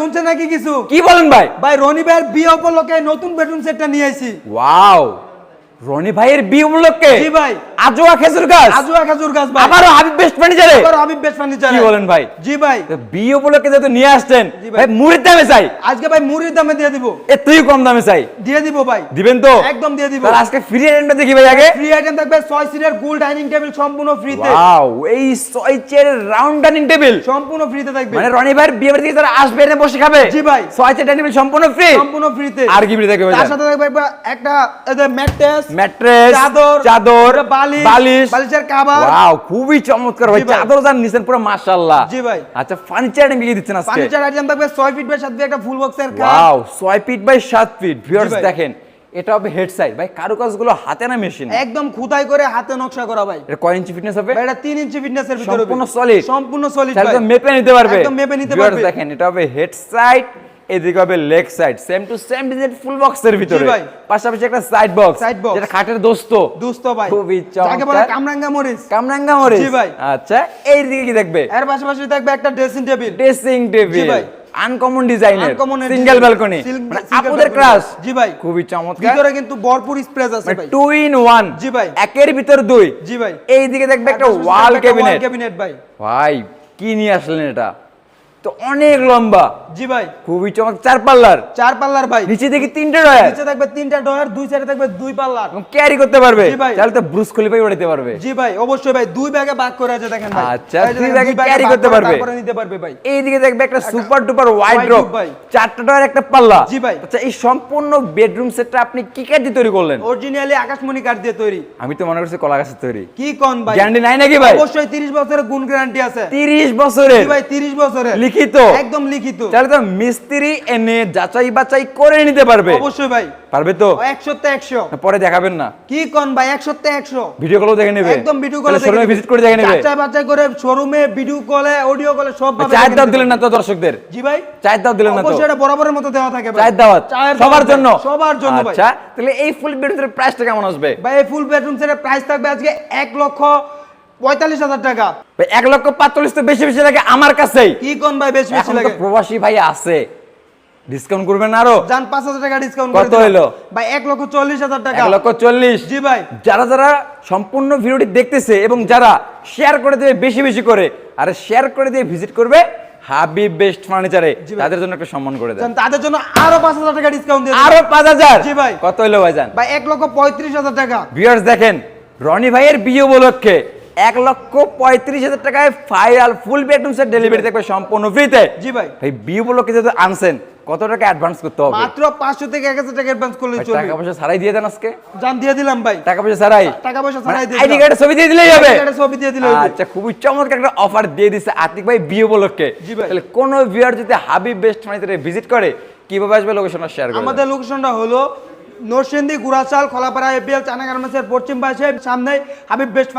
শুনছেন নাকি কিছু? কি বলেন ভাই? ভাই রনি ভাইয়ের বিয়ে উপলক্ষে নতুন বেডরুম সেটটা নিয়ে আইছি। ওয়াও। রনি ভাইয়ের বিয়ে উপলক্ষে জি ভাই। আজোয়া খেজুর গাছ। আজুয়া খেজুর গাছ ভাই। আবারও হাবিব বেস্ট ফার্নিচারে আবার হাবিব বেস্ট ফার্নিচার কি বলেন ভাই? জি ভাই। তো বিয়ে উপলক্ষে যেহেতু নিয়ে আসছেন ভাই। মুড়ির দামে চাই। আজকে ভাই মুড়ির দামে দিয়ে দিব। এ তুই কম দামে চাই। দিয়ে দিব ভাই। দিবেন তো? একদম দিয়ে দিব। আজকে ফ্রি আইটেমটা দেখি ভাই আগে। ফ্রি আইটেম থাকবে ছয় সিটের গোল ডাইনিং টেবিল সম্পূর্ণ ফ্রিতে ওয়াও এই ছয় চেয়ারের রাউন্ড ডাইনিং টেবিল সম্পূর্ণ ফ্রিতে থাকবে। মানে রনি ভাইয়ের বিয়ে বাড়ি থেকে যারা আসবে এনে বসে খাবে? জি ভাই। ছয় চেয়ার ডাইনিং টেবিল সম্পূর্ণ ফ্রি সম্পূর্ণ ফ্রিতে আর কি ফ্রি থাকবে ভাই তার সাথে থাকবে একটা ম্যাট্রেস ম্যাট্রেস চাদর চাদর বালিশ বালিশ। বালিশের কাভার ওয়াও খুবই চমৎকার ভাই। চাদর যান নিছেন পুরো মাশাআল্লাহ। জি ভাই। আচ্ছা ফার্নিচার নিয়ে দিচ্ছেন আজকে। ফার্নিচার আইটেম থাকবে 6 ফিট বাই 7 ফিট একটা ফুল বক্সের খাট wow 6 feet by 7 feet. Viewers দেখেন এটা হবে হেড সাইড ভাই কারুকাজগুলো হাতে না মেশিন একদম খুদাই করে হাতে নকশা করা ভাই। এটা কয় ইঞ্চি ফিটনেস হবে? এটা 3 ইঞ্চি ফিটনেসের ভিতরে সম্পূর্ণ solid? সম্পূর্ণ সলিড ভাই তো মেপে নিতে পারবে। একদম মেপে নিতে পারবে। দেখেন এটা হবে হেড সাইড এদিকে হবে leg side same to same design full বক্সের ভিতরে। ভাই। পাশাপাশি একটা সাইড বক্স Side box। যেটা খাটের দোস্ত। দুস্ত ভাই। খুবই যাকে বলে কামরাঙ্গা মরিচ। কামরাঙ্গা মরিচ। জি ভাই। আচ্ছা এই দিকে কি দেখবে? এর পাশাপাশি থাকবে একটা ড্রেসিং টেবিল ড্রেসিং টেবিল ভাই। আনকমন ডিজাইনের সিঙ্গেল ব্যালকনি মানে আপুদের। ক্রাশ জি ভাই। খুবই চমৎকার। ভিতরে কিন্তু ভরপুর স্পেস আছে ভাই। টু ইন ওয়ান জি ভাই। একের ভিতর দুই। জি ভাই। এই দিকে দেখবে একটা ওয়াল একটা ক্যাবিনেট ভাই। ভাই কি নিয়ে আসলেন এটা? তো অনেক লম্বা। জি ভাই। খুবই চমক চার পাল্লার। চার পাল্লার ভাই। নিচে দেখি তিনটে ডয়ার নিচে থাকবে তিনটা ডয়ার দুই সাইডে থাকবে দুই পাল্লার। ক্যারি করতে পারবে। জি ভাই। তাহলে তো ব্রুস খলিফাই উড়াইতে পারবে। জি ভাই অবশ্যই ভাই দুই ব্যাগে ভাগ করে আছে দেখেন ভাই। আচ্ছা, এই দুই ব্যাগে ভাগ করতে পারবে। তারপরে নিতে পারবে ভাই। এইদিকে দেখবে একটা সুপার ডুপার ওয়াইড ভাই। চারটা ডয়ার একটা পাল্লা। জি ভাই। আচ্ছা এই সম্পূর্ণ বেডরুম সেটটা আপনি কি কাঠ দিয়ে তৈরি করলেন? অরিজিনালি আকাশমণি কাঠ দিয়ে তৈরি। আমি তো মনে করছি কলা গাছের তৈরি। কি কোন ভাই? গ্যারান্টি নাই নাকি ভাই? অবশ্যই 30 বছরের গুণ গ্যারান্টি আছে। তিরিশ বছরের। জি ভাই 30 বছরের। লিখিত। একদম লিখিত। তাহলে তো মিস্ত্রি এনে যাচাই বাছাই করে নিতে পারবে। অবশ্যই ভাই। পারবে তো? 100 তে 100 না পরে দেখাবেন না। কি কোন ভাই 100 তে 100 ভিডিও কলও দেখে নেবে। একদম ভিডিও কলে শোরুমে ভিজিট করে দেখে নেবে। যাচাই বাছাই করে শোরুমে ভিডিও কলে অডিও কলে সব ভাবে চায়ের দেখে দাও নিতে দিলেন না তো দর্শকদের? জি ভাই। চায়ের দাও দিলেন না তো? অবশ্যই এটা বরাবরের মতো দেওয়া থাকে চায়ের দাওয়াত? সবার জন্য? সবার জন্য ভাই। আচ্ছা তাহলে এই ফুল বেডরুমের প্রাইসটা কেমন আসবে? ভাই এই ফুল বেডরুম সেটের প্রাইস থাকবে আজকে 1 লক্ষ পঁয়তাল্লিশ হাজার টাকা। এক লক্ষ পাঁচচল্লিশ তো বেশি বেশি লাগে আমার কাছেই। কি কোন ভাই বেশি বেশি লাগে? প্রবাসী ভাই আছে। ডিসকাউন্ট করবেন আরও। যান পাঁচ হাজার টাকা ডিসকাউন্ট কত হইল? ভাই এক লক্ষ চল্লিশ হাজার টাকা। এক লক্ষ চল্লিশ। জি ভাই। যারা যারা সম্পূর্ণ ভিডিওটি দেখতেছে এবং যারা শেয়ার করে দেবে বেশি বেশি করে আর শেয়ার করে দিয়ে ভিজিট করবে হাবিব বেস্ট ফার্নিচারে তাদের জন্য একটা সম্মান করে দেন। তাদের জন্য আরও পাঁচ হাজার টাকা ডিসকাউন্ট দিয়ে আরও পাঁচ হাজার? জি ভাই। কত হইল ভাইজান ভাই এক লক্ষ পঁয়ত্রিশ হাজার টাকা। ভিউয়ার্স দেখেন রনি ভাইয়ের বিয়ে উপলক্ষে এক লক্ষ পঁয়ত্রিশ হাজার টাকায় final full bedroom set delivery থাকবে সম্পূর্ণ ফ্রিতে জি ভাই। ভাই বিয়ে উপলক্ষে যেহেতু আনছেন। কত টাকা অ্যাডভান্স করতে হবে? মাত্র পাঁচশো থেকে এক হাজার টাকা অ্যাডভান্স করলে চলবে। টাকা পয়সা ছাড়াই দিয়ে দেন আজকে। যান দিয়ে দিলাম ভাই। টাকা পয়সা ছাড়াই? টাকা পয়সা ছাড়াই দিয়ে আইডি। কার্ডের ছবি দিয়ে দিলেই হবে? card এর ছবি দিয়ে দিলেই হবে। আচ্ছা খুবই চমৎকার একটা অফার দিয়ে দিছে আতিক ভাই বিয়ে ভাই। তাহলে কোন ভিউয়ার যদি হাবিব বেস্ট ফার্নিচারে ভিজিট করে কীভাবে আসবে লোকেশনটা শেয়ার করবে আমাদের লোকেশনটা হলো নরসিংদী গুড়াচাল খোলাপাড়া এপিএল চানা গার্মেন্টসের পশ্চিম পাশে সামনে হাবিব বেস্ট